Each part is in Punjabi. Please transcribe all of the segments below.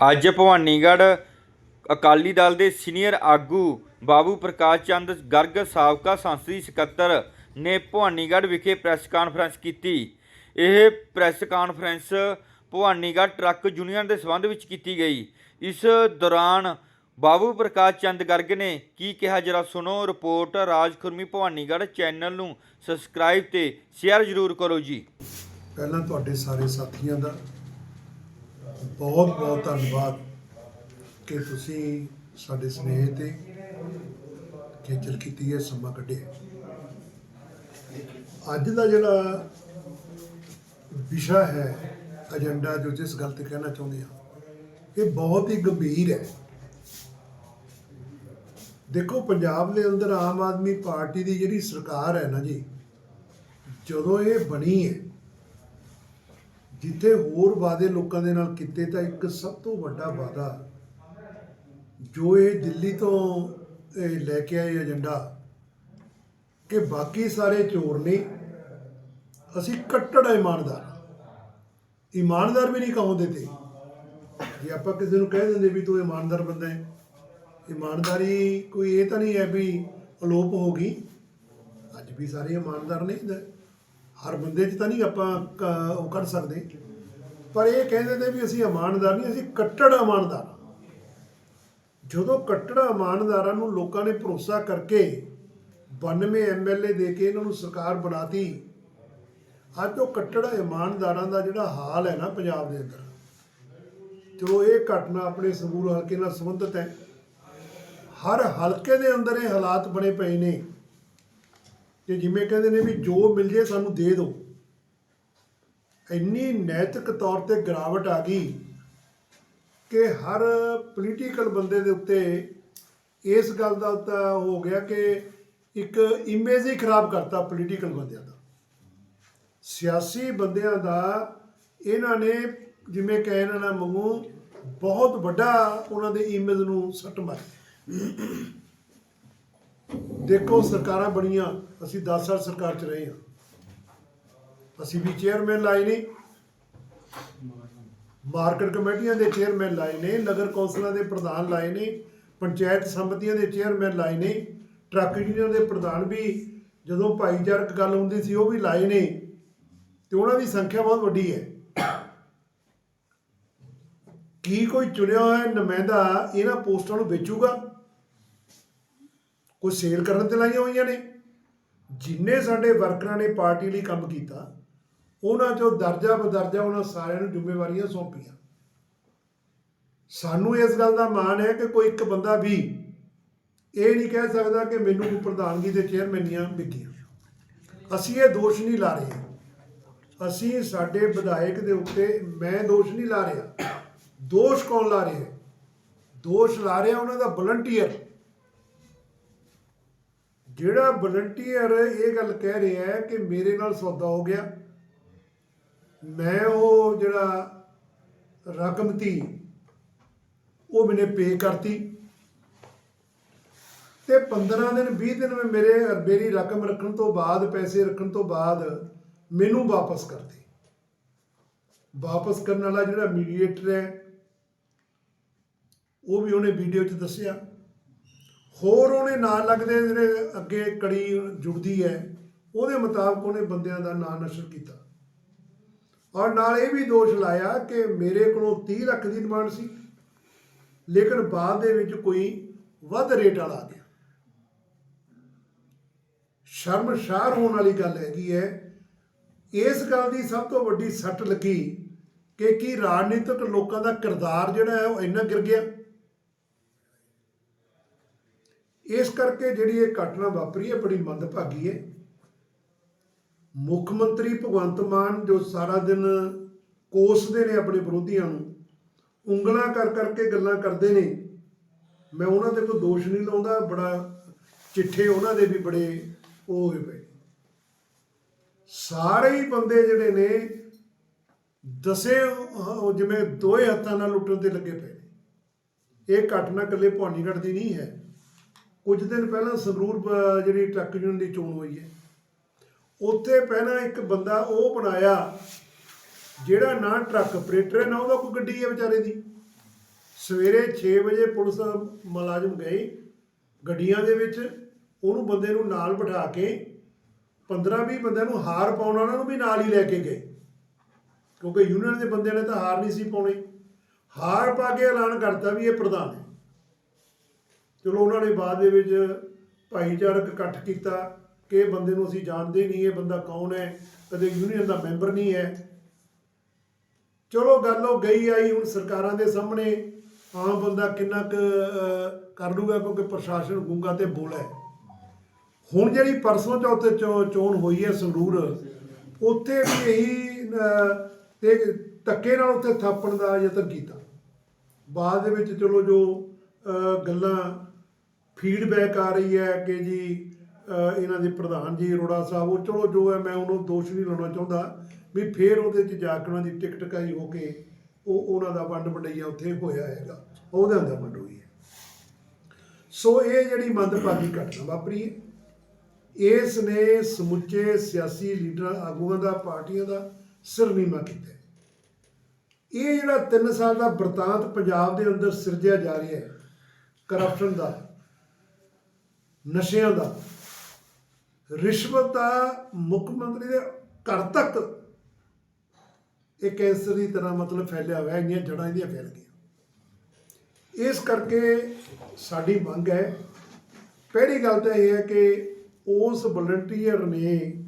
ਅੱਜ ਭਵਾਨੀਗੜ੍ਹ ਅਕਾਲੀ ਦਲ ਦੇ ਸੀਨੀਅਰ ਆਗੂ ਬਾਬੂ ਪ੍ਰਕਾਸ਼ ਚੰਦ ਗਰਗ ਸਾਬਕਾ ਸੰਸਦੀ ਸਕੱਤਰ ਨੇ ਭਵਾਨੀਗੜ੍ਹ ਵਿਖੇ ਪ੍ਰੈਸ ਕਾਨਫਰੰਸ ਕੀਤੀ। ਇਹ press conference Bhawanigarh truck union ਦੇ ਸੰਬੰਧ ਵਿੱਚ ਕੀਤੀ ਗਈ। ਇਸ ਦੌਰਾਨ ਬਾਬੂ ਪ੍ਰਕਾਸ਼ ਚੰਦ ਗਰਗ ਨੇ ਕੀ ਕਿਹਾ ਜਰਾ ਸੁਣੋ। ਰਿਪੋਰਟ ਰਾਜ ਖੁਰਮੀ ਭਵਾਨੀਗੜ੍ਹ ਚੈਨਲ ਨੂੰ ਸਬਸਕ੍ਰਾਈਬ ਤੇ ਸ਼ੇਅਰ ਜ਼ਰੂਰ ਕਰੋ ਜੀ। ਪਹਿਲਾਂ ਤੁਹਾਡੇ ਸਾਰੇ ਸਾਥੀਆਂ ਦਾ ਬਹੁਤ ਬਹੁਤ ਧੰਨਵਾਦ ਕਿ ਤੁਸੀਂ ਸਾਡੇ ਸਨੇਹ ਤੇ ਖੇਚਲ ਕੀਤੀ ਹੈ, ਸਮਾਂ ਕੱਢਿਆ। ਅੱਜ ਦਾ ਜਿਹੜਾ ਵਿਸ਼ਾ ਹੈ ਏਜੰਡਾ ਜੋ ਜਿਸ ਗੱਲ ਤੇ ਕਹਿਣਾ ਚਾਹੁੰਦੇ ਹਾਂ, ਇਹ ਬਹੁਤ ਹੀ ਗੰਭੀਰ ਹੈ। ਦੇਖੋ, ਪੰਜਾਬ ਦੇ ਅੰਦਰ ਆਮ ਆਦਮੀ ਪਾਰਟੀ ਦੀ ਜਿਹੜੀ ਸਰਕਾਰ ਹੈ ਨਾ ਜੀ, ਜਦੋਂ ਇਹ ਬਣੀ ਹੈ ਜਿੱਥੇ ਹੋਰ ਵਾਅਦੇ ਲੋਕਾਂ ਦੇ ਨਾਲ ਕੀਤੇ ਤਾਂ ਇੱਕ ਸਭ ਤੋਂ ਵੱਡਾ ਵਾਅਦਾ ਜੋ ਇਹ ਦਿੱਲੀ ਤੋਂ ਇਹ ਲੈ ਕੇ ਆਏ ਏਜੰਡਾ ਕਿ ਬਾਕੀ ਸਾਰੇ ਚੋਰ ਨੇ ਅਸੀਂ ਕੱਟੜ ਇਮਾਨਦਾਰ ਇਮਾਨਦਾਰ ਵੀ ਨਹੀਂ ਕਹਾਉਂਦੇ ਤੇ। ਜੇ ਆਪਾਂ ਕਿਸੇ ਨੂੰ ਕਹਿ ਦਿੰਦੇ ਵੀ ਤੂੰ ਇਮਾਨਦਾਰ ਬੰਦਾ ਹੈ, ਇਮਾਨਦਾਰੀ ਕੋਈ ਇਹ ਤਾਂ ਨਹੀਂ ਹੈ ਵੀ ਅਲੋਪ ਹੋ ਗਈ। ਅੱਜ ਵੀ ਸਾਰੇ ਇਮਾਨਦਾਰ ਨਹੀਂ ਹੁੰਦੇ ਹਰ ਬੰਦੇ 'ਚ ਤਾਂ ਨਹੀਂ ਆਪਾਂ ਕ- ਉਹ ਕੱਢ ਸਕਦੇ। ਪਰ ਇਹ ਕਹਿੰਦੇ ਨੇ ਵੀ ਅਸੀਂ ਇਮਾਨਦਾਰ ਨਹੀਂ, ਅਸੀਂ ਕੱਟੜ ਇਮਾਨਦਾਰ ਹਾਂ। ਜਦੋਂ ਕੱਟੜ ਇਮਾਨਦਾਰਾਂ ਨੂੰ ਲੋਕਾਂ ਨੇ ਭਰੋਸਾ ਕਰਕੇ 92 ਐਮਐਲਏ ਦੇ ਕੇ ਇਹਨਾਂ ਨੂੰ ਸਰਕਾਰ ਬਣਾਤੀ, ਅੱਜ ਉਹ ਕੱਟੜ ਇਮਾਨਦਾਰਾਂ ਦਾ ਜਿਹੜਾ ਹਾਲ ਹੈ ਨਾ ਪੰਜਾਬ ਦੇ ਅੰਦਰ ਚਲੋ ਇਹ ਘਟਨਾ ਆਪਣੇ ਸੰਗਰੂਰ ਹਲਕੇ ਨਾਲ ਸੰਬੰਧਿਤ ਹੈ। ਹਰ ਹਲਕੇ ਦੇ ਅੰਦਰ ਇਹ ਹਾਲਾਤ ਬਣੇ ਪਏ ਨੇ। ਕਿ ਜਿਵੇਂ ਕਹਿੰਦੇ ਨੇ ਵੀ ਜੋ ਮਿਲ ਜੇ ਸਾਨੂੰ ਦੇ ਦਿਓ। ਇੰਨੀ ਨੈਤਿਕ ਤੌਰ ਤੇ ਗਿਰਾਵਟ ਆ ਗਈ ਕਿ ਹਰ ਪੋਲੀਟੀਕਲ ਬੰਦੇ ਦੇ ਉੱਤੇ ਇਸ ਗੱਲ ਦਾ ਤਾਂ ਹੋ ਗਿਆ ਕਿ ਇੱਕ ਇਮੇਜ ਹੀ ਖਰਾਬ ਕਰਤਾ ਪੋਲੀਟੀਕਲ ਬੰਦਿਆਂ ਦਾ। ਸਿਆਸੀ ਬੰਦਿਆਂ ਦਾ ਇਹਨਾਂ ਨੇ ਜਿਵੇਂ ਕਹੇ ਇਹਨਾਂ ਨਾਲ ਮੰਗੂ, ਬਹੁਤ ਵੱਡਾ ਉਹਨਾਂ ਦੇ ਇਮੇਜ ਨੂੰ ਸੱਟ ਮਾਰੀ। ਦੇਖੋ ਸਰਕਾਰਾਂ ਬਣੀਆਂ, ਅਸੀਂ 10 ਸਾਲ ਸਰਕਾਰ 'ਚ ਰਹੇ ਹਾਂ। ਅਸੀਂ ਵੀ ਚੇਅਰਮੈਨ ਲਾਏ ਨੇ। ਮਾਰਕੀਟ ਕਮੇਟੀਆਂ ਦੇ ਚੇਅਰਮੈਨ ਲਾਏ ਨੇ, ਨਗਰ ਕੌਂਸਲਾਂ ਦੇ ਪ੍ਰਧਾਨ ਲਾਏ ਨੇ, ਪੰਚਾਇਤ ਸੰਮਤੀਆਂ ਦੇ ਚੇਅਰਮੈਨ ਲਾਏ ਨੇ, ਟਰੱਕ ਯੂਨੀਅਨ ਦੇ ਪ੍ਰਧਾਨ ਵੀ, ਜਦੋਂ ਭਾਈਚਾਰਕ ਗੱਲ ਹੁੰਦੀ ਸੀ ਉਹ ਵੀ ਲਾਏ ਨੇ। ਤੇ ਉਹਨਾਂ ਦੀ ਸੰਖਿਆ ਬਹੁਤ ਵੱਡੀ ਹੈ। ਕੀ ਕੋਈ ਚੁਣਿਆ ਹੋਇਆ ਨੁਮਾਇੰਦਾ ਇਹਨਾਂ ਪੋਸਟਾਂ ਨੂੰ ਵੇਚੂਗਾ? ਕੋਈ ਸੇਲ ਕਰਨ ਤੇ ਲਾਈਆਂ ਹੋਈਆਂ ਨੇ। ਜਿੰਨੇ ਸਾਡੇ ਵਰਕਰਾਂ ਨੇ ਪਾਰਟੀ ਲਈ ਕੰਮ ਕੀਤਾ, ਉਹਨਾਂ ਚੋਂ ਦਰਜਾ ਬਦਰਜਾ ਉਹਨਾਂ ਸਾਰਿਆਂ ਨੂੰ ਜ਼ਿੰਮੇਵਾਰੀਆਂ ਸੌਂਪੀਆਂ। ਸਾਨੂੰ ਇਸ ਗੱਲ ਦਾ ਮਾਣ ਹੈ ਕਿ ਕੋਈ ਇੱਕ ਬੰਦਾ ਵੀ ਇਹ ਨਹੀਂ ਕਹਿ ਸਕਦਾ ਕਿ ਮੈਨੂੰ ਕੋਈ ਪ੍ਰਧਾਨਗੀ ਦੇ ਚੇਅਰਮੈਨੀਆਂ ਵਿਕੀਆਂ। ਅਸੀਂ ਇਹ ਦੋਸ਼ ਨਹੀਂ ਲਾ ਰਹੇ। ਅਸੀਂ ਸਾਡੇ ਵਿਧਾਇਕ ਦੇ ਉੱਤੇ ਮੈਂ ਦੋਸ਼ ਨਹੀਂ ਲਾ ਰਿਹਾ। ਦੋਸ਼ ਕੌਣ ਲਾ ਰਿਹਾ? ਦੋਸ਼ ਲਾ ਰਿਹਾ ਉਹਨਾਂ ਦਾ ਵਲੰਟੀਅਰ ਜਿਹੜਾ ਵਲੰਟੀਅਰ ਇਹ ਗੱਲ ਕਹਿ ਰਿਹਾ ਹੈ ਕਿ ਮੇਰੇ ਨਾਲ ਸੌਦਾ ਹੋ ਗਿਆ। ਮੈਂ ਉਹ ਜਿਹੜਾ ਰਕਮ ਤੀ, ਉਹ ਮੈਨੇ ਪੇ ਕਰਤੀ। ਤੇ 15 ਦਿਨ 20 ਦਿਨ ਮੈਂ ਮੇਰੇ ਮੇਰੀ ਰਕਮ ਰੱਖਣ ਤੋਂ ਬਾਅਦ, ਪੈਸੇ ਰੱਖਣ ਤੋਂ ਬਾਅਦ ਮੈਨੂੰ ਵਾਪਸ ਕਰਤੀ। ਵਾਪਸ ਕਰਨ ਵਾਲਾ ਜਿਹੜਾ ਮੀਡੀਏਟਰ ਹੈ, ਉਹ ਵੀ ਉਹਨੇ ਵੀਡੀਓ 'ਚ ਦੱਸਿਆ। ਹੋਰ ਉਹਨੇ ਨਾਂ ਲੱਗਦੇ ਜਿਹੜੇ ਅੱਗੇ ਕੜੀ ਜੁੜਦੀ ਹੈ, ਉਹਦੇ ਮੁਤਾਬਕ ਉਹਨੇ ਬੰਦਿਆਂ ਦਾ ਨਾਂ ਨਸ਼ਰ ਕੀਤਾ। ਔਰ ਨਾਲ ਇਹ ਵੀ ਦੋਸ਼ ਲਾਇਆ ਕਿ ਮੇਰੇ ਕੋਲੋਂ 30 ਲੱਖ ਦੀ ਡਿਮਾਂਡ ਸੀ, ਲੇਕਿਨ ਬਾਅਦ ਦੇ ਵਿੱਚ ਕੋਈ ਵੱਧ ਰੇਟ ਵਾਲਾ ਆ ਗਿਆ। ਸ਼ਰਮਸ਼ਾਰ ਹੋਣ ਵਾਲੀ ਗੱਲ ਹੈਗੀ ਹੈ, ਇਸ ਗੱਲ ਦੀ ਸਭ ਤੋਂ ਵੱਡੀ ਸੱਟ ਲੱਗੀ ਕਿ ਕੀ ਰਾਜਨੀਤਿਕ ਲੋਕਾਂ ਦਾ ਕਿਰਦਾਰ ਜਿਹੜਾ ਹੈ ਉਹ ਇੰਨਾ ਗਿਰ ਗਿਆ। ਇਸ ਕਰਕੇ ਜਿਹੜੀ ਇਹ ਘਟਨਾ ਵਾਪਰੀ ਹੈ, ਬੜੀ ਮੰਦਭਾਗੀ ਹੈ। ਮੁੱਖ ਮੰਤਰੀ ਭਗਵੰਤ ਮਾਨ ਜੋ ਸਾਰਾ ਦਿਨ ਕੋਸਦੇ ਨੇ ਆਪਣੇ ਵਿਰੋਧੀਆਂ ਨੂੰ, ਉਂਗਲਾਂ ਕਰ ਕਰਕੇ ਗੱਲਾਂ ਕਰਦੇ ਨੇ, ਮੈਂ ਉਹਨਾਂ ਤੇ ਕੋਈ ਦੋਸ਼ ਨਹੀਂ ਲਾਉਂਦਾ, ਬੜਾ ਚਿੱਠੇ ਉਹਨਾਂ ਦੇ ਵੀ ਬੜੇ ਉਹ ਹੋਏ ਪਏ ਸਾਰੇ ਹੀ ਬੰਦੇ ਜਿਹੜੇ ਨੇ, ਦਸੇ ਜਿਵੇਂ ਦੋਏ ਹੱਥਾਂ ਨਾਲ ਲੁੱਟਣ ਤੇ ਲੱਗੇ ਪਏ ਨੇ। ਇਹ ਘਟਨਾ ਇਕੱਲੇ ਭਵਾਨੀਗੜ੍ਹ ਦੀ ਨਹੀਂ ਹੈ। ਕੁਝ ਦਿਨ ਪਹਿਲਾਂ ਸੰਗਰੂਰ ਜਿਹੜੀ ਟਰੱਕ ਯੂਨੀਅਨ ਦੀ ਚੋਣ ਹੋਈ ਹੈ। ਉੱਥੇ ਪਹਿਲਾਂ ਇੱਕ ਬੰਦਾ ਉਹ ਬਣਾਇਆ, ਜਿਹੜਾ ਨਾ ਟਰੱਕ ਆਪਰੇਟਰ ਹੈ, ਨਾ ਉਹਦਾ ਕੋਈ ਗੱਡੀ ਹੈ ਵਿਚਾਰੇ ਦੀ। ਸਵੇਰੇ 6 ਵਜੇ ਪੁਲਿਸ ਮੁਲਾਜ਼ਮ ਗਏ ਗੱਡੀਆਂ ਦੇ ਵਿੱਚ, ਉਹਨੂੰ ਬੰਦੇ ਨੂੰ ਨਾਲ ਬਿਠਾ ਕੇ 15-20 ਬੰਦਿਆਂ ਨੂੰ ਹਾਰ ਪਾਉਣ ਵਾਲਿਆਂ ਨੂੰ ਵੀ ਨਾਲ ਹੀ ਲੈ ਕੇ ਗਏ। ਕਿਉਂਕਿ ਯੂਨੀਅਨ ਦੇ ਬੰਦਿਆਂ ਨੇ ਤਾਂ ਹਾਰ ਨਹੀਂ ਸੀ ਪਾਉਣੀ। ਹਾਰ ਪਾ ਕੇ ਐਲਾਨ ਕਰਤਾ ਵੀ ਇਹ ਪ੍ਰਧਾਨ ਹੈ। ਚਲੋ ਉਹਨਾਂ ਨੇ ਬਾਅਦ ਦੇ ਵਿੱਚ ਭਾਈਚਾਰਕ ਇਕੱਠ ਕੀਤਾ ਕਿ ਇਹ ਬੰਦੇ ਨੂੰ ਅਸੀਂ ਜਾਣਦੇ ਨਹੀਂ ਇਹ ਬੰਦਾ ਕੌਣ ਹੈ? ਕਦੇ ਯੂਨੀਅਨ ਦਾ ਮੈਂਬਰ ਨਹੀਂ ਹੈ। ਚਲੋ ਗੱਲ ਉਹ ਗਈ ਆਈ ਹੁਣ ਸਰਕਾਰਾਂ ਦੇ ਸਾਹਮਣੇ ਆਮ ਬੰਦਾ ਕਿੰਨਾ ਕੁ ਕਰ ਲੂਗਾ ਕਿਉਂਕਿ ਪ੍ਰਸ਼ਾਸਨ ਗੂੰਗਾ ਤੇ ਬੋਲਾ ਹੁਣ ਜਿਹੜੀ ਪਰਸੋਂ ਚੌਥੇ ਚੋ- ਚੋਣ ਹੋਈ ਹੈ ਸੰਗਰੂਰ ਉੱਥੇ ਵੀ ਇਹੀ ਅਹ, ਤੇ ਧੱਕੇ ਨਾਲ ਉੱਥੇ ਥਾਪਣ ਦਾ ਯਤਨ ਕੀਤਾ। ਬਾਅਦ ਦੇ ਵਿੱਚ ਚਲੋ ਜੋ ਗੱਲਾਂ ਫੀਡਬੈਕ ਆ ਰਹੀ ਹੈ ਕਿ ਜੀ ਇਹਨਾਂ ਦੇ ਪ੍ਰਧਾਨ ਜੀ ਅਰੋੜਾ ਸਾਹਿਬ, ਉਹ ਚਲੋ ਜੋ ਹੈ ਮੈਂ ਉਹਨੂੰ ਦੋਸ਼ ਨਹੀਂ ਲਾਉਣਾ ਚਾਹੁੰਦਾ, ਵੀ ਫੇਰ ਉਹਦੇ 'ਚ ਜਾ ਕੇ ਉਹਨਾਂ ਦੀ ਟਿਕਟ ਕਾਈ ਹੋ ਕੇ ਉਹ ਉਹਨਾਂ ਦਾ ਵੰਡ ਵੰਡਈਆ ਉੱਥੇ ਹੋਇਆ ਹੈਗਾ ਉਹਦੇ ਅੰਦਰ ਵੰਡ ਹੋਈ ਹੈ। ਸੋ ਇਹ ਜਿਹੜੀ ਮੰਦਭਾਗੀ ਘਟਨਾ ਵਾਪਰੀ ਹੈ ਇਸ ਨੇ ਸਮੁੱਚੇ ਸਿਆਸੀ ਲੀਡਰਾਂ, ਆਗੂਆਂ ਦਾ, ਪਾਰਟੀਆਂ ਦਾ ਸਿਰਨੀਮਾ ਕੀਤਾ ਇਹ ਜਿਹੜਾ 3 ਸਾਲ ਦਾ ਬਰਤਾਂਤ ਪੰਜਾਬ ਦੇ ਅੰਦਰ ਸਿਰਜਿਆ ਜਾ ਰਿਹਾ ਹੈ ਕਰਪਸ਼ਨ ਦਾ ਨਸ਼ਿਆਂ ਦਾ। ਰਿਸ਼ਵਤ ਦਾ ਮੁੱਖ ਮੰਤਰੀ ਦੇ ਘਰ ਤੱਕ ਇਹ ਕੈਂਸਰ ਦੀ ਤਰ੍ਹਾਂ ਮਤਲਬ ਫੈਲਿਆ ਹੋਇਆ ਇੰਨੀਆਂ ਜੜਾਂ ਇਹਦੀਆਂ ਫੈਲ ਗਈਆਂ। ਇਸ ਕਰਕੇ ਸਾਡੀ ਮੰਗ ਹੈ ਪਹਿਲੀ ਗੱਲ ਤਾਂ ਇਹ ਹੈ ਕਿ ਉਸ ਵਲੰਟੀਅਰ ਨੇ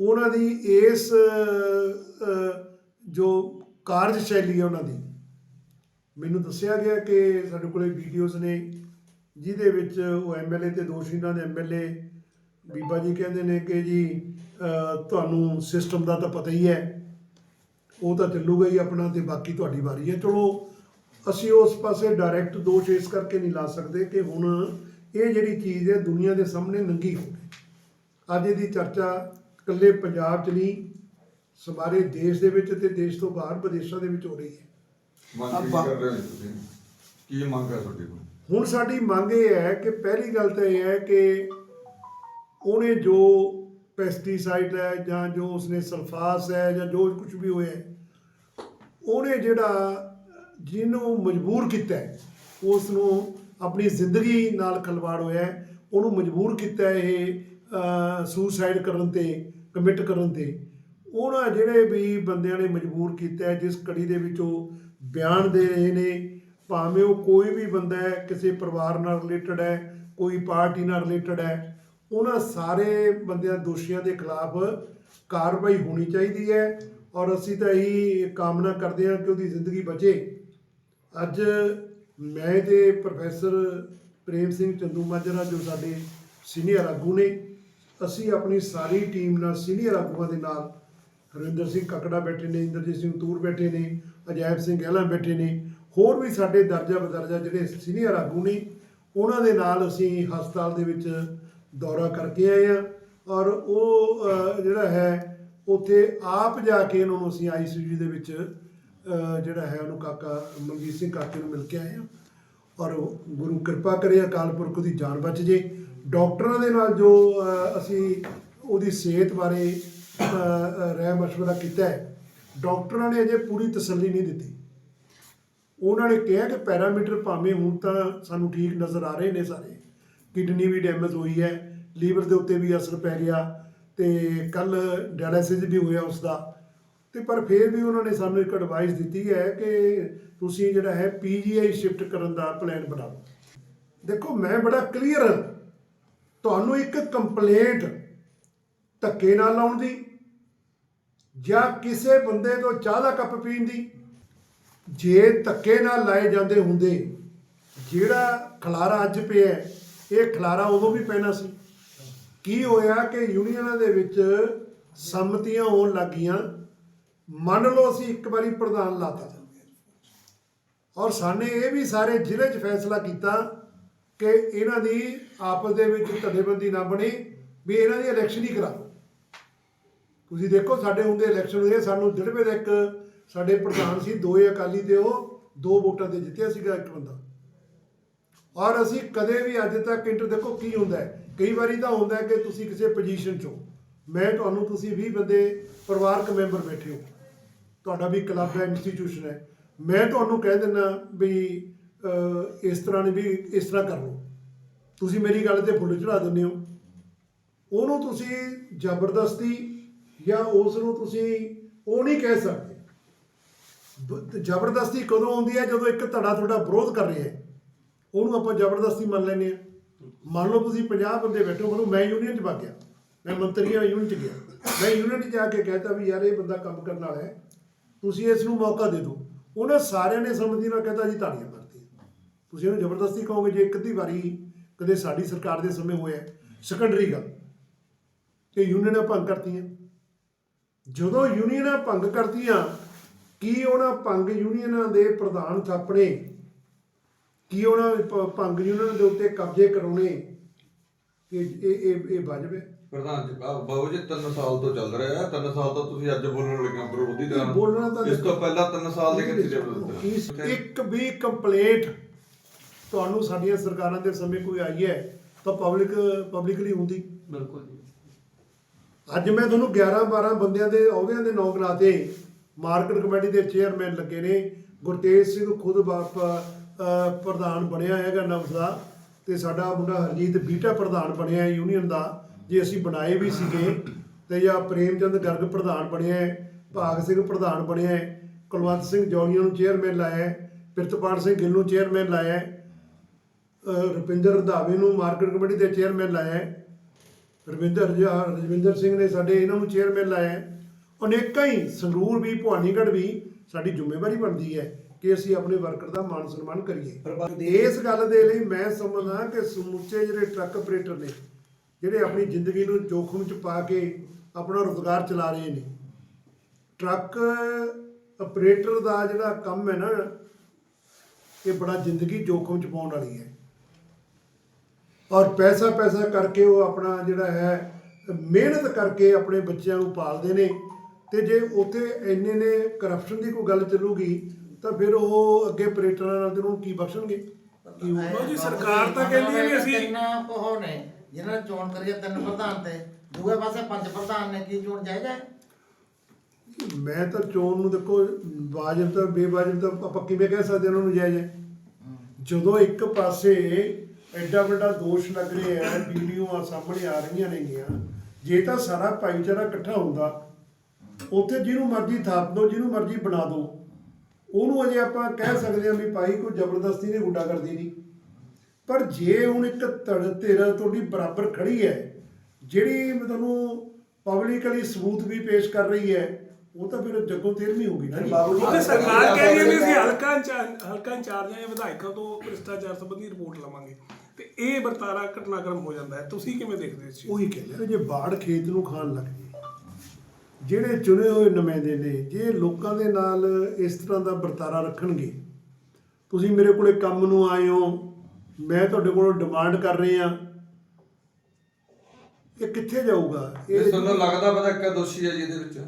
ਉਹਨਾਂ ਦੀ ਇਸ ਅਹ, ਜੋ ਕਾਰਜਸ਼ੈਲੀ ਹੈ ਉਹਨਾਂ ਦੀ। ਮੈਨੂੰ ਦੱਸਿਆ ਗਿਆ ਕਿ ਸਾਡੇ ਕੋਲੇ ਵੀਡੀਓਜ਼ ਨੇ। ਜਿਹਦੇ ਵਿੱਚ ਉਹ ਐਮਐਲਏ ਤੇ ਦੋਸ਼ੀ ਨਾਲ ਦੇ ਐਮਐਲਏ ਬੀਬਾ ਜੀ ਕਹਿੰਦੇ ਨੇ ਕਿ ਜੀ ਤੁਹਾਨੂੰ ਸਿਸਟਮ ਦਾ ਤਾਂ ਪਤਾ ਹੀ ਹੈ। ਉਹ ਤਾਂ ਚੱਲੂਗਾ ਹੀ ਆਪਣਾ ਤੇ ਬਾਕੀ ਤੁਹਾਡੀ ਵਾਰੀ ਹੈ। ਚਲੋ ਅਸੀਂ ਉਸ ਪਾਸੇ ਡਾਇਰੈਕਟ ਦੋਸ਼ ਇਸ ਕਰਕੇ ਨਹੀਂ ਲਾ ਸਕਦੇ ਕਿ ਹੁਣ ਇਹ ਜਿਹੜੀ ਚੀਜ਼ ਹੈ ਦੁਨੀਆ ਦੇ ਸਾਹਮਣੇ ਨੰਗੀ ਹੋ ਗਈ। ਅੱਜ ਇਹਦੀ ਚਰਚਾ ਇਕੱਲੇ ਪੰਜਾਬ 'ਚ ਨਹੀਂ ਸਾਰੇ ਦੇਸ਼ ਦੇ ਵਿੱਚ ਤੇ ਦੇਸ਼ ਤੋਂ ਬਾਹਰ ਵਿਦੇਸ਼ਾਂ ਦੇ ਵਿੱਚ ਹੋ ਰਹੀ ਹੈ। ਮੰਗ ਕੀ ਕਰ ਰਹੇ ਹੋ ਤੁਸੀਂ? ਕੀ ਮੰਗ ਹੈ ਤੁਹਾਡੀ ਕੋਲ? ਹੁਣ ਸਾਡੀ ਮੰਗ ਇਹ ਹੈ ਕਿ ਪਹਿਲੀ ਗੱਲ ਤਾਂ ਇਹ ਹੈ ਕਿ ਉਹਨੇ ਜੋ ਪੈਸਟੀਸਾਈਡ ਹੈ ਜਾਂ ਜੋ ਉਸਨੇ ਸਲਫਾਸ ਹੈ ਜਾਂ ਜੋ ਕੁਝ ਵੀ ਹੋਇਆ ਉਹਨੇ ਜਿਹੜਾ ਜਿਹਨੂੰ ਮਜਬੂਰ ਕੀਤਾ ਉਸ ਨੂੰ ਆਪਣੀ ਜ਼ਿੰਦਗੀ ਨਾਲ ਖਲਵਾੜ ਹੋਇਆ ਉਹਨੂੰ ਮਜਬੂਰ ਕੀਤਾ ਇਹ ਸੁਸਾਈਡ ਕਰਨ ਤੇ ਕਮਿਟ ਕਰਨ ਤੇ, ਉਹਨਾਂ ਜਿਹੜੇ ਵੀ ਬੰਦਿਆਂ ਨੇ ਮਜਬੂਰ ਕੀਤਾ ਜਿਸ ਕੜੀ ਦੇ ਵਿੱਚ ਉਹ ਬਿਆਨ ਦੇ ਰਹੇ ਨੇ ਭਾਵੇਂ ਉਹ ਕੋਈ ਵੀ ਬੰਦਾ ਹੈ, ਕਿਸੇ ਪਰਿਵਾਰ ਨਾਲ ਰਿਲੇਟਡ ਹੈ, ਕੋਈ ਪਾਰਟੀ ਨਾਲ ਰਿਲੇਟਡ ਹੈ, ਉਹਨਾਂ ਸਾਰੇ ਬੰਦਿਆਂ ਦੋਸ਼ੀਆਂ ਦੇ ਖਿਲਾਫ ਕਾਰਵਾਈ ਹੋਣੀ ਚਾਹੀਦੀ ਹੈ ਔਰ ਅਸੀਂ ਤਾਂ ਇਹੀ ਕਾਮਨਾ ਕਰਦੇ ਹਾਂ ਕਿ ਉਹਦੀ ਜ਼ਿੰਦਗੀ ਬਚੇ। ਅੱਜ ਮੈਂ ਤੇ ਪ੍ਰੋਫੈਸਰ ਪ੍ਰੇਮ ਸਿੰਘ ਚੰਦੂ ਮਾਜਰਾ, ਜੋ ਸਾਡੇ ਸੀਨੀਅਰ ਆਗੂ ਨੇ, ਅਸੀਂ ਆਪਣੀ ਸਾਰੀ ਟੀਮ ਨਾਲ, ਸੀਨੀਅਰ ਆਗੂਆਂ ਦੇ ਨਾਲ ਹਰਿੰਦਰ ਸਿੰਘ ਕਕੜਾ ਬੈਠੇ ਨੇ, ਇੰਦਰਜੀਤ ਸਿੰਘ ਤੂਰ ਬੈਠੇ ਨੇ, ਅਜੈਬ ਸਿੰਘ ਗਹਿਲਾ ਬੈਠੇ ਨੇ ਹੋਰ ਵੀ ਸਾਡੇ ਦਰਜਾ ਬਦਰਜਾ ਜਿਹੜੇ ਸੀਨੀਅਰ ਆਗੂ ਨੇ, ਉਹਨਾਂ ਦੇ ਨਾਲ ਅਸੀਂ ਹਸਪਤਾਲ ਦੇ ਵਿੱਚ ਦੌਰਾ ਕਰਕੇ ਆਏ ਆ ਔਰ ਉਹ ਜਿਹੜਾ ਹੈ, ਉੱਥੇ ਆਪ ਜਾ ਕੇ ਉਹਨਾਂ ਨੂੰ ਅਸੀਂ ਆਈਸੀਯੂ ਦੇ ਵਿੱਚ ਜਿਹੜਾ ਹੈ, ਉਹਨੂੰ ਕਾਕਾ ਮਨਜੀਤ ਸਿੰਘ ਕਾਕੇ ਨੂੰ ਮਿਲ ਕੇ ਆਏ ਆ ਔਰ ਗੁਰੂ ਕਿਰਪਾ ਕਰੇ ਅਕਾਲ ਪੁਰਖ ਦੀ ਜਾਨ ਬਚ ਜੇ। ਡਾਕਟਰਾਂ ਦੇ ਨਾਲ ਜੋ ਅਸੀਂ ਉਹਦੀ ਸਿਹਤ ਬਾਰੇ ਰਹਿ ਮਸ਼ਵਰਾ ਕੀਤਾ ਹੈ, ਡਾਕਟਰਾਂ ਨੇ ਅਜੇ ਪੂਰੀ ਤਸੱਲੀ ਨਹੀਂ ਦਿੱਤੀ। ਉਹਨਾਂ ਨੇ ਕਿਹਾ ਕਿ ਪੈਰਾਮੀਟਰ ਭਾਵੇਂ ਹੁਣ ਤਾਂ ਸਾਨੂੰ ਠੀਕ ਨਜ਼ਰ ਆ ਰਹੇ ਨੇ ਸਾਰੇ। ਕਿਡਨੀ ਵੀ ਡੈਮੇਜ ਹੋਈ ਹੈ, ਲੀਵਰ ਦੇ ਉੱਤੇ ਵੀ ਅਸਰ ਪੈ ਗਿਆ ਤੇ ਕੱਲ ਡਾਇਲਿਸਿਸ ਵੀ ਹੋਇਆ ਉਸ ਦਾ ਤੇ ਪਰ ਫਿਰ ਵੀ ਉਹਨਾਂ ਨੇ ਸਾਨੂੰ ਇੱਕ ਐਡਵਾਈਸ ਦਿੱਤੀ ਹੈ ਕਿ ਤੁਸੀਂ ਜਿਹੜਾ ਹੈ ਪੀਜੀਆਈ ਸ਼ਿਫਟ ਕਰਨ ਦਾ ਪਲਾਨ ਬਣਾਓ। ਦੇਖੋ, ਮੈਂ ਬੜਾ ਕਲੀਅਰ ਤੁਹਾਨੂੰ ਇੱਕ ਕੰਪਲੇਂਟ ਧੱਕੇ ਨਾਲ ਲਾਉਣ ਦੀ ਜਾਂ ਕਿਸੇ ਬੰਦੇ ਤੋਂ ਚਾਹ ਦਾ ਕੱਪ ਪੀਣ ਦੀ ਜੇ ਧੱਕੇ ਨਾਲ ਲਾਏ ਜਾਂਦੇ ਹੁੰਦੇ, ਜਿਹੜਾ ਖਲਾਰਾ ਅੱਜ ਪਿਆ ਇਹ ਖਲਾਰਾ ਉਦੋਂ ਵੀ ਪੈਣਾ ਸੀ। ਕੀ ਹੋਇਆ ਕਿ ਯੂਨੀਅਨਾਂ ਦੇ ਵਿੱਚ ਸੰਮਤੀਆਂ ਹੋਣ ਲੱਗੀਆਂ ਮੰਨ ਲਓ ਅਸੀਂ ਇੱਕ ਵਾਰੀ ਪ੍ਰਧਾਨ ਲਾਤਾ। ਔਰ ਸਾਨੇ ਇਹ ਵੀ ਸਾਰੇ ਜ਼ਿਲ੍ਹੇ 'ਚ ਫੈਸਲਾ ਕੀਤਾ ਕਿ ਇਹਨਾਂ ਦੀ ਆਪਸ ਦੇ ਵਿੱਚ ਧੜੇਬੰਦੀ ਨਾ ਬਣੇ, ਵੀ ਇਹਨਾਂ ਦੀ ਇਲੈਕਸ਼ਨ ਹੀ ਕਰਾ ਤੁਸੀਂ ਦੇਖੋ ਸਾਡੇ ਹੁੰਦੇ ਇਲੈਕਸ਼ਨ ਹੋਏ, ਸਾਨੂੰ ਦਿੜਵੇ ਦਾ ਇੱਕ ਸਾਡੇ ਪ੍ਰਧਾਨ ਸੀ, ਦੋਏ ਅਕਾਲੀ ਤੇ ਉਹ ਦੋ ਵੋਟਾਂ ਤੇ ਜਿੱਤਿਆ ਸੀਗਾ ਇੱਕ ਬੰਦਾ। ਔਰ ਅਸੀਂ ਕਦੇ ਵੀ ਅੱਜ ਤੱਕ ਇੰਟਰ ਦੇਖੋ ਕੀ ਹੁੰਦਾ ਹੈ। ਕਈ ਵਾਰੀ ਤਾਂ ਹੁੰਦਾ ਕਿ ਤੁਸੀਂ ਕਿਸੇ ਪੋਜੀਸ਼ਨ 'ਚ ਹੋ ਮੈਂ ਤੁਹਾਨੂੰ ਤੁਸੀਂ 20 ਬੰਦੇ ਪਰਿਵਾਰਕ ਮੈਂਬਰ ਬੈਠੇ ਹੋ। ਤੁਹਾਡਾ ਵੀ ਕਲੱਬ ਹੈ ਇੰਸਟੀਟਿਊਸ਼ਨ ਹੈ। ਮੈਂ ਤੁਹਾਨੂੰ ਕਹਿ ਦਿੰਦਾ ਵੀ ਇਸ ਤਰ੍ਹਾਂ ਨਹੀਂ ਵੀ ਇਸ ਤਰ੍ਹਾਂ ਕਰ ਲਓ। ਤੁਸੀਂ ਮੇਰੀ ਗੱਲ ਤੇ ਫੁੱਲ ਚੜਾ ਦਿੰਦੇ ਹੋ। ਉਹਨੂੰ ਤੁਸੀਂ ਜ਼ਬਰਦਸਤੀ ਜਾਂ ਉਸ ਨੂੰ ਤੁਸੀਂ ਉਹ ਨਹੀਂ ਕਹਿ ਸਕਦੇ। ਜ਼ਬਰਦਸਤੀ ਕਦੋਂ ਆਉਂਦੀ ਹੈ? ਜਦੋਂ ਇੱਕ ਧੜਾ ਤੁਹਾਡਾ ਵਿਰੋਧ ਕਰ ਰਿਹਾ ਹੈ। ਉਹਨੂੰ ਆਪਾਂ ਜ਼ਬਰਦਸਤੀ ਮੰਨ ਲੈਂਦੇ ਆ ਮੰਨ ਲਓ ਤੁਸੀਂ 50 ਬੰਦੇ ਬੈਠੋ ਮੰਨ ਮੈਂ ਯੂਨੀਅਨ 'ਚ ਵਗ ਗਿਆ। ਮੈਂ ਮੰਤਰੀਆਂ ਯੂਨੀਅਨ 'ਚ ਗਿਆ। ਮੈਂ ਯੂਨੀਅਨ 'ਚ ਜਾ ਕੇ ਕਹਿਤਾ ਵੀ ਯਾਰ ਇਹ ਬੰਦਾ ਕੰਮ ਕਰਨ ਵਾਲਾ ਹੈ। ਤੁਸੀਂ ਇਸ ਨੂੰ ਮੌਕਾ ਦੇ ਦਿਓ। ਉਹਨਾਂ ਸਾਰਿਆਂ ਨੇ ਸੰਮਤੀ ਨਾਲ ਕਹਿਤਾ, ਜੀ ਤਾੜੀਆਂ ਮਾਰਤੀਆਂ। ਤੁਸੀਂ ਇਹਨੂੰ ਜ਼ਬਰਦਸਤੀ ਕਹੋਗੇ ਜੇ ਇੱਕ ਅੱਧੀ ਵਾਰੀ ਕਦੇ ਸਾਡੀ ਸਰਕਾਰ ਦੇ ਸਮੇਂ ਹੋਇਆ ਸੈਕੰਡਰੀ ਗੱਲ। ਕਿ ਯੂਨੀਅਨਾਂ ਭੰਗ ਕਰਤੀਆਂ। ਜਦੋਂ ਯੂਨੀਅਨਾਂ ਭੰਗ ਕਰਤੀਆਂ ਕੀ ਉਹਨਾਂ ਭੰਗ ਯੂਨੀਅਨਾਂ ਦੇ ਪ੍ਰਧਾਨ ਥਾਪਣੇ? ਕੀ ਉਹਨਾਂ ਭੰਗ ਯੂਨੀਅਨ ਦੇ ਉੱਤੇ ਕਬਜ਼ੇ ਕਰਾਉਣੇ? ਇਹ ਇਹ ਇਹ ਇਹ ਵਾਜਬ ਹੈ। ਪ੍ਰਧਾਨ ਜੀ ਬਾਬੂ ਜੀ 3 ਸਾਲ ਤੋਂ ਚੱਲ ਰਿਹਾ ਹੈ। 3 ਸਾਲ ਤੋਂ ਤੁਸੀਂ ਅੱਜ ਬੋਲਣ ਲੱਗੇ ਹੋ ਵਿਰੋਧੀ ਨਹੀਂ, ਬੋਲਣਾ ਤਾਂ ਇਸ ਤੋਂ ਪਹਿਲਾਂ 3 ਸਾਲ ਦੇ ਕਿੱਥੇ ਦੇ ਵਿਰੋਧ ਇੱਕ ਵੀ ਕੰਪਲੇਂਟ ਤੁਹਾਨੂੰ ਸਾਡੀਆਂ ਸਰਕਾਰਾਂ ਦੇ ਸਮੇਂ ਕੋਈ ਆਈ ਹੈ ਤਾਂ ਪਬਲਿਕ ਪਬਲਿਕਲੀ ਹੁੰਦੀ। ਬਿਲਕੁਲ ਜੀ। ਅੱਜ ਮੈਂ ਤੁਹਾਨੂੰ 11 12 ਬੰਦਿਆਂ ਦੇ ਅਹੁਦਿਆਂ ਦੇ ਨਾਂ ਗਿਣਾਤੇ ਮਾਰਕੀਟ ਕਮੇਟੀ ਦੇ ਚੇਅਰਮੈਨ ਲੱਗੇ ਨੇ। ਗੁਰਤੇਜ ਸਿੰਘ ਖੁਦ ਬਾਪ ਪ੍ਰਧਾਨ ਬਣਿਆ ਹੈਗਾ ਨਵਸ ਦਾ ਤੇ ਸਾਡਾ ਮੁੰਡਾ ਹਰਜੀਤ ਬੀਟਾ ਪ੍ਰਧਾਨ ਬਣਿਆ ਯੂਨੀਅਨ ਦਾ, ਜੇ ਅਸੀਂ ਬਣਾਏ ਵੀ ਸੀਗੇ ਤੇ ਜਾਂ ਪ੍ਰੇਮਚੰਦ ਗਰਗ ਪ੍ਰਧਾਨ ਬਣਿਆ ਭਾਗ ਸਿੰਘ ਪ੍ਰਧਾਨ ਬਣਿਆ ਕੁਲਵੰਤ ਸਿੰਘ ਜੌਲੀਆਂ ਨੂੰ ਚੇਅਰਮੈਨ ਲਾਇਆ ਪ੍ਰਿਤਪਾਲ ਸਿੰਘ ਗਿੱਲ ਨੂੰ ਚੇਅਰਮੈਨ ਲਾਇਆ ਰੁਪਿੰਦਰ ਰੰਧਾਵੇ ਨੂੰ ਮਾਰਕੀਟ ਕਮੇਟੀ ਦੇ ਚੇਅਰਮੈਨ ਲਾਇਆ ਰਵਿੰਦਰ ਜ- ਰਜਵਿੰਦਰ ਸਿੰਘ ਨੇ ਸਾਡੇ ਇਹਨਾਂ ਨੂੰ ਚੇਅਰਮੈਨ ਲਾਇਆ ਅਨੇਕਾਂ ਹੀ ਸੰਗਰੂਰ ਵੀ ਭਵਾਨੀਗੜ੍ਹ ਵੀ ਸਾਡੀ ਜ਼ਿੰਮੇਵਾਰੀ ਬਣਦੀ ਹੈ ਕਿ ਅਸੀਂ ਆਪਣੇ ਵਰਕਰ ਦਾ ਮਾਨ ਸਨਮਾਨ ਕਰੀਏ। ਇਸ ਗੱਲ ਦੇ ਲਈ ਮੈਂ ਸਮਝਦਾ ਕਿ ਸਮੁੱਚੇ ਜਿਹੜੇ ਟਰੱਕ ਆਪਰੇਟਰ ਨੇ ਜਿਹੜੇ ਆਪਣੀ ਜ਼ਿੰਦਗੀ ਨੂੰ ਜੋਖਮ 'ਚ ਪਾ ਕੇ ਆਪਣਾ ਰੋਜ਼ਗਾਰ ਚਲਾ ਰਹੇ ਨੇ ਟਰੱਕ ਆਪਰੇਟਰ ਦਾ ਜਿਹੜਾ ਕੰਮ ਹੈ ਨਾ ਇਹ ਬੜਾ ਜ਼ਿੰਦਗੀ ਜੋਖਮ 'ਚ ਪਾਉਣ ਵਾਲੀ ਹੈ। ਔਰ ਪੈਸਾ ਪੈਸਾ ਕਰਕੇ ਉਹ ਆਪਣਾ ਜਿਹੜਾ ਹੈ ਮਿਹਨਤ ਕਰਕੇ ਆਪਣੇ ਬੱਚਿਆਂ ਨੂੰ ਪਾਲਦੇ ਨੇ। ਤੇ ਜੇ ਉੱਥੇ ਇੰਨੇ ਨੇ ਕਰਪਸ਼ਨ ਦੀ ਕੋਈ ਗੱਲ ਚੱਲੂਗੀ ਤਾਂ ਫਿਰ ਉਹ ਅੱਗੇ ਆਪਰੇਟਰਾਂ ਨਾਲ ਤੇ ਉਹਨੂੰ ਕੀ ਬਖਸ਼ਣਗੇ? ਕੀ ਉਹ ਬਾਬੂ ਜੀ, ਸਰਕਾਰ ਤਾਂ ਕਹਿੰਦੀ ਹੈ ਵੀ ਅਸੀਂ- ਤਿੰਨ ਉਹ ਨੇ ਜਿਹਨਾਂ ਨੇ ਚੋਣ ਕਰੀ ਹੈ ਤਿੰਨ ਪ੍ਰਧਾਨ ਤੇ। ਦੂਏ ਪਾਸੇ ਪੰਜ ਪ੍ਰਧਾਨ ਨੇ ਕੀ ਚੋਣ ਹੈ? ਮੈਂ ਤਾਂ ਚੋਣ ਨੂੰ ਦੇਖੋ ਵਾਜਬ ਤਾਂ ਬੇਵਾਜਬ ਤਾਂ ਆਪਾਂ ਕਿਵੇਂ ਕਹਿ ਸਕਦੇ ਹਾਂ ਉਹਨਾਂ ਨੂੰ ਜਾਇਜ਼ ਹੈ। ਜਦੋਂ ਇੱਕ ਪਾਸੇ ਐਡਾ ਵੱਡਾ ਦੋਸ਼ ਲੱਗ ਰਿਹਾ ਹੈ ਵੀਡੀਓਆਂ ਸਾਹਮਣੇ ਆ ਰਹੀਆਂ ਨੇਗੀਆਂ ਜੇ ਤਾਂ ਸਾਰਾ ਭਾਈਚਾਰਾ ਇਕੱਠਾ ਹੁੰਦਾ ਉੱਥੇ ਜਿਹਨੂੰ ਮਰਜ਼ੀ ਥਾਪ ਦਿਓ ਜਿਹਨੂੰ ਮਰਜ਼ੀ ਬਣਾ ਦਿਓ। ਉਹਨੂੰ ਅਜੇ ਆਪਾਂ ਕਹਿ ਸਕਦੇ ਹਾਂ ਵੀ ਭਾਈ ਕੋਈ ਜ਼ਬਰਦਸਤੀ ਨਹੀਂ ਗੁੰਡਾਗਰਦੀ ਨਹੀਂ। ਪਰ ਜੇ ਹੁਣ ਇੱਕ ਧੜ ਧਿਰ ਤੁਹਾਡੀ ਬਰਾਬਰ ਖੜੀ ਹੈ ਜਿਹੜੀ ਮੈਂ ਤੁਹਾਨੂੰ ਪਬਲਿਕਲੀ ਸਬੂਤ ਵੀ ਪੇਸ਼ ਕਰ ਰਹੀ ਹੈ ਉਹ ਤਾਂ ਫਿਰ ਜੱਗੋਂ ਤੇਰਵੀਂ ਹੋਗੀ ਨਾ ਜੀ। ਕਿਉਂਕਿ ਸਰਕਾਰ ਕਹਿ ਰਹੀ ਹੈ ਵੀ ਅਸੀਂ ਹਲਕਾ ਇੰਚਾਰਜ ਹਲਕਾ ਇੰਚਾਰਜਾਂ ਜਾਂ ਵਿਧਾਇਕਾਂ ਤੋਂ ਭ੍ਰਿਸ਼ਟਾਚਾਰ ਸੰਬੰਧੀ ਰਿਪੋਰਟ ਲਵਾਂਗੇ। ਤੇ ਇਹ ਵਰਤਾਰਾ ਘਟਨਾਕ੍ਰਮ ਹੋ ਜਾਂਦਾ ਹੈ। ਤੁਸੀਂ ਕਿਵੇਂ ਦੇਖਦੇ ਹੋ ਇਸ ਚੀਜ਼? ਉਹੀ ਕਹਿੰਦੇ ਨੇ ਜੇ ਬਾੜ ਖੇਤ ਨੂੰ ਖਾਣ ਲੱਗ ਜੇ ਜਿਹੜੇ ਚੁਣੇ ਹੋਏ ਨੁਮਾਇੰਦੇ ਨੇ ਜੇ ਲੋਕਾਂ ਦੇ ਨਾਲ ਇਸ ਤਰ੍ਹਾਂ ਦਾ ਵਰਤਾਰਾ ਰੱਖਣਗੇ ਤੁਸੀਂ ਮੇਰੇ ਕੋਲੇ ਕੰਮ ਨੂੰ ਆਏ ਹੋ ਮੈਂ ਤੁਹਾਡੇ ਕੋਲੋਂ ਡਿਮਾਂਡ ਕਰ ਰਹੇ ਆ ਇਹ ਕਿੱਥੇ ਜਾਊਗਾ? ਇਹ ਤੁਹਾਨੂੰ ਲੱਗਦਾ ਪਤਾ ਕਿ ਦੋਸ਼ੀ ਹੈ ਜੀ ਇਹਦੇ ਵਿੱਚ?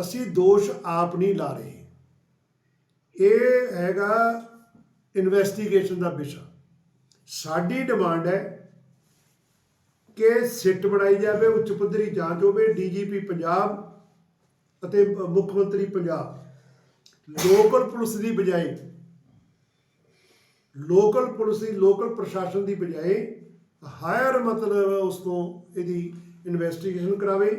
ਅਸੀਂ ਦੋਸ਼ ਆਪ ਨਹੀਂ ਲਾ ਰਹੇ। ਇਹ ਹੈਗਾ ਇਨਵੈਸਟੀਗੇਸ਼ਨ ਦਾ ਵਿਸ਼ਾ। ਸਾਡੀ ਡਿਮਾਂਡ ਹੈ ਕਿ ਸਿੱਟ ਬਣਾਈ ਜਾਵੇ ਉੱਚ ਪੱਧਰੀ ਜਾਂਚ ਹੋਵੇ ਡੀਜੀਪੀ ਪੰਜਾਬ ਅਤੇ ਮੁੱਖ ਮੰਤਰੀ ਪੰਜਾਬ। ਲੋਕਲ ਪੁਲਿਸ ਦੀ ਬਜਾਏ ਲੋਕਲ ਪੁਲਿਸ ਦੀ ਲੋਕਲ ਪ੍ਰਸ਼ਾਸਨ ਦੀ ਬਜਾਏ ਹਾਇਰ ਮਤਲਬ ਉਸ ਤੋਂ ਇਹਦੀ ਇਨਵੈਸਟੀਗੇਸ਼ਨ ਕਰਾਵੇ।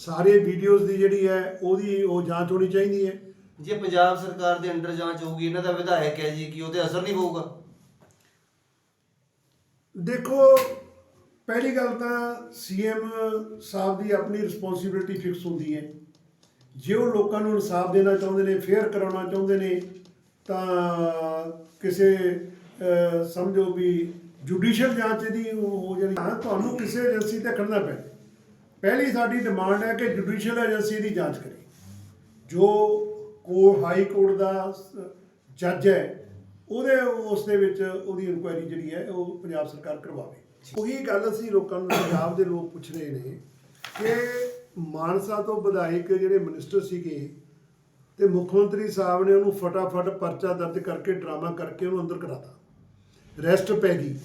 ਸਾਰੇ ਵੀਡੀਓਜ਼ ਦੀ ਜਿਹੜੀ ਹੈ ਉਹਦੀ ਉਹ ਜਾਂਚ ਹੋਣੀ ਚਾਹੀਦੀ ਹੈ। ਜੇ ਪੰਜਾਬ ਸਰਕਾਰ ਦੇ ਅੰਡਰ ਜਾਂਚ ਹੋਊਗੀ ਇਹਨਾਂ ਦਾ ਵਿਧਾਇਕ ਹੈ ਜੀ ਕਿ ਉਹਤੇ ਅਸਰ ਨਹੀਂ ਪਊਗਾ ਦੇਖੋ ਪਹਿਲੀ ਗੱਲ ਤਾਂ ਸੀਐਮ ਸਾਹਿਬ ਦੀ ਆਪਣੀ ਰਿਸਪੌਂਸਿਬਿਲਟੀ ਫਿਕਸ ਹੁੰਦੀ ਹੈ। ਜੇ ਉਹ ਲੋਕਾਂ ਨੂੰ ਇਨਸਾਫ ਦੇਣਾ ਚਾਹੁੰਦੇ ਨੇ ਫੇਅਰ ਕਰਾਉਣਾ ਚਾਹੁੰਦੇ ਨੇ, ਤਾਂ ਕਿਸੇ ਸਮਝੋ ਵੀ ਜੁਡੀਸ਼ੀਅਲ ਜਾਂਚ ਦੀ ਉਹ ਹੋ ਜਾਣੀ। ਤੁਹਾਨੂੰ ਕਿਸੇ ਏਜੰਸੀ ਤੇ ਖੜਨਾ ਪੈਣਾ ਪਹਿਲੀ ਸਾਡੀ ਡਿਮਾਂਡ ਹੈ ਕਿ ਜੁਡੀਸ਼ੀਅਲ ਏਜੰਸੀ ਦੀ ਜਾਂਚ ਕਰੇ। ਜੋ ਕੋ ਹਾਈ ਕੋਰਟ ਦਾ ਜੱਜ ਹੈ, ਉਹਦੇ, ਉਸ ਦੇ ਵਿੱਚ ਉਹਦੀ ਇਨਕੁਆਇਰੀ ਜਿਹੜੀ ਹੈ, ਉਹ ਪੰਜਾਬ ਸਰਕਾਰ ਕਰਵਾਵੇ। ਉਹੀ ਗੱਲ ਅਸੀਂ ਲੋਕਾਂ ਨੂੰ ਪੰਜਾਬ ਦੇ ਲੋਕ ਪੁੱਛ ਰਹੇ ਨੇ ਕਿ ਮਾਨਸਾ ਤੋਂ ਵਿਧਾਇਕ ਜਿਹੜੇ ਮਿਨਿਸਟਰ ਸੀਗੇ ਤੇ ਮੁੱਖ ਮੰਤਰੀ ਸਾਹਿਬ ਨੇ ਉਹਨੂੰ ਫਟਾਫਟ ਪਰਚਾ ਦਰਜ ਕਰਕੇ ਡਰਾਮਾ ਕਰਕੇ ਉਹਨੂੰ ਅੰਦਰ ਕਰਾਤਾ। ਰੈਸਟ ਪੈ ਗਈ।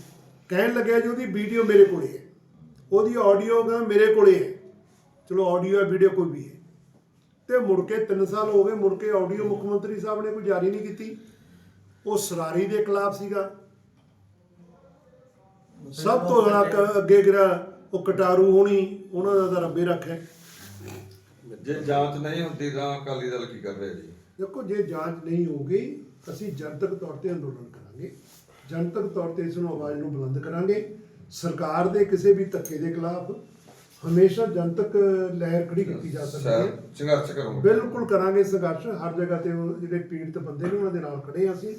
ਕਹਿਣ ਲੱਗਿਆ ਜੀ ਉਹਦੀ ਵੀਡੀਓ ਮੇਰੇ ਕੋਲੇ ਹੈ। ਉਹਦੀ ਆਡੀਓ ਕਹਿੰਦਾ ਮੇਰੇ ਕੋਲੇ ਹੈ। ਚਲੋ ਆਡੀਓ ਹੈ ਵੀਡੀਓ ਕੋਈ ਵੀ ਹੈ। ਤੇ ਮੁੜ ਕੇ 3 ਸਾਲ ਹੋ ਗਏ, ਮੁੜ ਕੇ ਆਡੀਓ ਮੁੱਖ ਮੰਤਰੀ ਸਾਹਿਬ ਨੇ ਕੋਈ ਜਾਰੀ ਨਹੀਂ ਕੀਤੀ। ਉਹ ਸਰਾਰੀ ਦੇ ਖਿਲਾਫ ਸੀਗਾ। ਸਭ ਤੋਂ ਜ਼ਿਆਦਾ ਅੱਗੇ ਗਿਰਾ ਉਹ ਕਟਾਰੂ ਹੋਣੀ, ਉਹਨਾਂ ਦਾ ਤਾਂ ਰੱਬੇ ਰੱਖੇ ਜੇ ਜਾਂਚ ਨਹੀਂ ਹੁੰਦੀ ਤਾਂ ਅਕਾਲੀ ਦਲ ਕੀ ਕਰ ਰਿਹਾ ਜੀ? ਦੇਖੋ ਜੇ ਜਾਂਚ ਨਹੀਂ ਹੋਊਗੀ ਅਸੀਂ ਜਨਤਕ ਤੌਰ ਤੇ ਅੰਦੋਲਨ ਕਰਾਂਗੇ। ਜਨਤਕ ਤੌਰ ਤੇ ਇਸ ਨੂੰ ਆਵਾਜ਼ ਨੂੰ ਬੁਲੰਦ ਕਰਾਂਗੇ। ਸਰਕਾਰ ਦੇ ਕਿਸੇ ਵੀ ਧੱਕੇ ਦੇ ਖਿਲਾਫ ਹਮੇਸ਼ਾ ਜਨਤਕ ਲਹਿਰ ਖੜੀ ਕੀਤੀ ਜਾ ਸਕਦੀ ਹੈ। ਸੰਘਰਸ਼ ਕਰੋਗੇ ਬਿਲਕੁਲ ਕਰਾਂਗੇ ਸੰਘਰਸ਼। ਹਰ ਜਗ੍ਹਾ ਤੇ ਉਹ ਜਿਹੜੇ ਪੀੜਤ ਬੰਦੇ ਨੇ ਉਹਨਾਂ ਦੇ ਨਾਲ ਖੜੇ ਹਾਂ ਅਸੀਂ।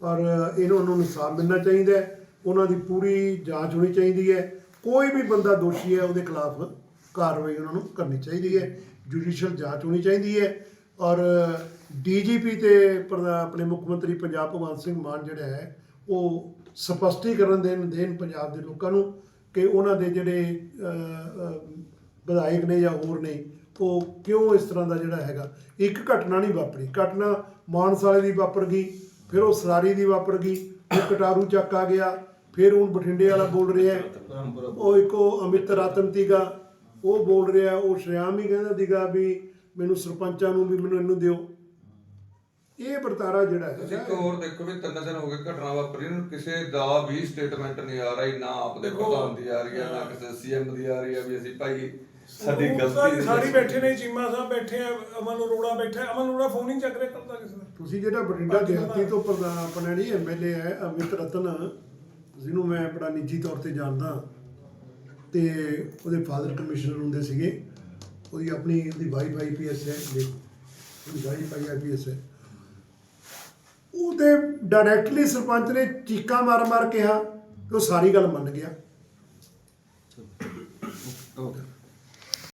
ਔਰ ਇਹਨਾਂ ਨੂੰ ਇਨਸਾਫ ਮਿਲਣਾ ਚਾਹੀਦਾ ਹੈ। ਉਹਨਾਂ ਦੀ ਪੂਰੀ ਜਾਂਚ ਹੋਣੀ ਚਾਹੀਦੀ ਹੈ। ਕੋਈ ਵੀ ਬੰਦਾ ਦੋਸ਼ੀ ਹੈ ਉਹਦੇ ਖਿਲਾਫ ਕਾਰਵਾਈ ਉਹਨਾਂ ਨੂੰ ਕਰਨੀ ਚਾਹੀਦੀ ਹੈ। ਜੁਡੀਸ਼ੀਅਲ ਜਾਂਚ ਹੋਣੀ ਚਾਹੀਦੀ ਹੈ। ਔਰ ਡੀਜੀਪੀ ਤੇ ਪ੍ਰਧਾ- ਆਪਣੇ ਮੁੱਖ ਮੰਤਰੀ ਪੰਜਾਬ ਭਗਵੰਤ ਸਿੰਘ ਮਾਨ ਜਿਹੜਾ ਹੈ, ਉਹ ਸਪਸ਼ਟੀਕਰਨ ਦੇਣ ਦੇਣ ਪੰਜਾਬ ਦੇ ਲੋਕਾਂ ਨੂੰ ਕਿ ਉਹਨਾਂ ਦੇ ਜਿਹੜੇ ਵਿਧਾਇਕ ਨੇ ਜਾਂ ਹੋਰ ਨੇ, ਉਹ ਕਿਉਂ ਇਸ ਤਰ੍ਹਾਂ ਦਾ ਜਿਹੜਾ ਹੈਗਾ। ਇੱਕ ਘਟਨਾ ਨਹੀਂ ਵਾਪਰੀ। ਘਟਨਾ ਮਾਨਸਾਲੇ ਦੀ ਵਾਪਰ ਗਈ, ਫਿਰ ਉਹ ਸਰਾਰੀ ਦੀ ਵਾਪਰ ਗਈ, ਫਿਰ ਕਟਾਰੂ ਚੱਕ ਆ ਗਿਆ, ਫਿਰ ਹੁਣ ਬਠਿੰਡੇ ਵਾਲਾ ਬੋਲ ਰਿਹਾ ਹੈ। ਉਹ ਇੱਕੋ ਅਮਿਤ ਰਤਨ ਉਹ ਬੋਲ ਰਿਹਾ ਉਹ ਸ਼ਰਿਆਮ ਹੀ ਕਹਿੰਦਾ ਸੀਗਾ ਵੀ ਮੈਨੂੰ ਸਰਪੰਚਾਂ ਨੂੰ ਵੀ ਮੈਨੂੰ ਇਹਨੂੰ ਦਿਓ ਇਹ ਵਰਤਾਰਾ ਜਿਹੜਾ ਤੁਸੀਂ ਇੱਕ ਹੈ ਹੋਰ ਦੇਖੋ ਵੀ ਤਿੰਨ ਦਿਨ ਹੋ ਗਏ ਘਟਨਾ ਵਾਪਰੀ ਨੂੰ ਕਿਸੇ ਦਾ ਵੀ ਸਟੇਟਮੈਂਟ ਨਹੀਂ ਆ ਰਹੀ ਨਾ ਆਪ ਦੇ ਪ੍ਰਧਾਨ ਦੀ ਆ ਰਹੀ ਹੈ ਨਾ ਕਿਸੇ ਸੀਐਮ ਦੀ ਆ ਰਹੀ ਹੈ ਵੀ ਅਸੀਂ ਭਾਈ ਸਾਡੀ ਗਲਤੀ ਸਾਰੀ। ਬੈਠੇ ਨੇ ਚੀਮਾ ਸਾਹਿਬ ਬੈਠੇ ਆ ਅਮਨ ਅਰੋੜਾ ਬੈਠਾ ਹੈ। ਅਮਨ ਅਰੋੜਾ ਫੋਨ ਹੀ ਚੱਕ ਰਿਹਾ ਕਰਦਾ ਕਿਸੇ ਦਾ ਤੁਸੀਂ ਜਿਹੜਾ ਬਠਿੰਡਾ ਦਿਹਾਤੀ ਤੋਂ ਪ੍ਰਧਾਨ ਆਪਣਾ ਨਹੀਂ ਐਮਐਲਏ ਹੈ ਅਮਿਤ ਰਤਨ ਜਿਹਨੂੰ ਮੈਂ ਬੜਾ ਨਿੱਜੀ ਤੌਰ ਤੇ ਜਾਣਦਾ ਤੇ ਉਹਦੇ ਫਾਦਰ ਕਮਿਸ਼ਨਰ ਹੁੰਦੇ ਸੀਗੇ। ਉਹਦੀ ਆਪਣੀ ਉਹਦੀ ਵਾਈਫ ਆਈਪੀਐਸ ਹੈ, ਜੀ। ਉਹਦੀ ਵਾਈਫ ਆਈਪੀਐਸ ਹੈ। ਉਹਦੇ ਡਾਇਰੈਕਟਲੀ ਸਰਪੰਚ ਨੇ ਚੀਕਾਂ ਮਾਰ ਮਾਰ ਕਿਹਾ ਕਿ ਉਹ ਸਾਰੀ ਗੱਲ ਮੰਨ ਗਿਆ।